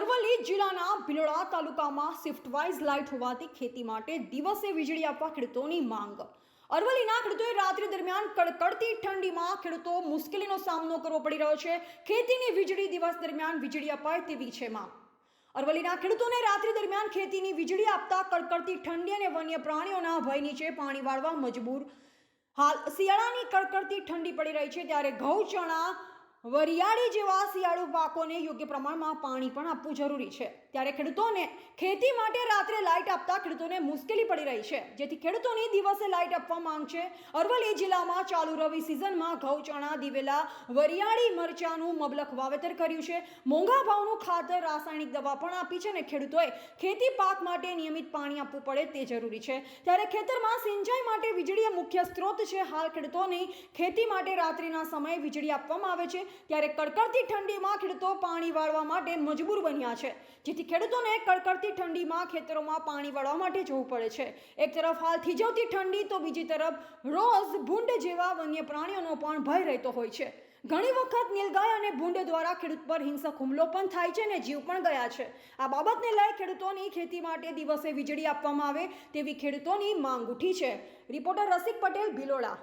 અરવલ્લી જિલ્લાના ભિલોડા તાલુકામાં shift wise light હોવાથી ખેતી માટે દિવસે વીજળી આપવા ખેડૂતોની માંગ. અરવલ્લીના ખેડૂતોએ રાત્રિ દરમિયાન કડકડતી ઠંડીમાં ખેડૂતો મુશ્કેલીનો સામનો કરવો પડી રહ્યો છે. ખેતીની વીજળી દિવસ દરમિયાન વીજળી અપાય તેવી છે માં અરવલ્લીના ખેડૂતોને રાત્રિ દરમિયાન ખેતીની વીજળી આપતા કડકડતી ઠંડી અને વન્ય પ્રાણીઓના ભય નીચે પાણી વાળવા મજબૂર. હાલ શિયાળાની કડકડતી ઠંડી પડી રહી છે ત્યારે ઘઉં, ચણા વરિયાળી જેવા શિયાળુ પાકોને યોગ્ય પ્રમાણમાં પાણી પણ આપવું જરૂરી છે. ત્યારે ખેડૂતોને ખેતી માટે રાત્રે લાઇટ આપતા ખેડૂતોને મુશ્કેલી પડી રહી છે. જેથી ખેડૂતોની દિવસે લાઇટ આપવા માંગ છે. અરવલ્લી જિલ્લામાં ચાલુ રવિ સિઝનમાં ઘઉં, ચણા, દિવેલા, વરિયાળી મરચાનું મબલક વાવેતર કર્યું છે. મોંઘા ભાવનું ખાતર રાસાયણિક દવા પણ આપી છે અને ખેડૂતોએ ખેતી પાક માટે નિયમિત પાણી આપવું પડે તે જરૂરી છે. ત્યારે ખેતરમાં સિંચાઈ માટે વીજળી મુખ્ય સ્ત્રોત છે. હાલ ખેડૂતોની ખેતી માટે રાત્રિના સમયે વીજળી આપવામાં આવે છે. ત્યારે કડકડતી ઠંડીમાં ખેડૂતો પાણી વાળવા માટે મજબૂર બન્યા છે. જેથી ખેડૂતોને કડકડતી ઠંડીમાં ખેતરોમાં પાણી વાળવા માટે જવું પડે છે. એક તરફ હાલ થીજવતી ઠંડી તો બીજી તરફ રોજ ભૂંડ જેવા વન્ય પ્રાણીઓનો પણ ભય રહેતો હોય છે. ઘણી વખત નીલગાય અને ભૂંડ દ્વારા ખેડૂત પર હિંસક હુમલો પણ થાય છે અને જીવ પણ ગયા છે. આ બાબતને લઈ ખેડૂતોની ખેતી માટે દિવસે વીજળી આપવામાં આવે તેવી ખેડૂતોની માંગ ઉઠી છે. રિપોર્ટર રસિક પટેલ, ભિલોડા.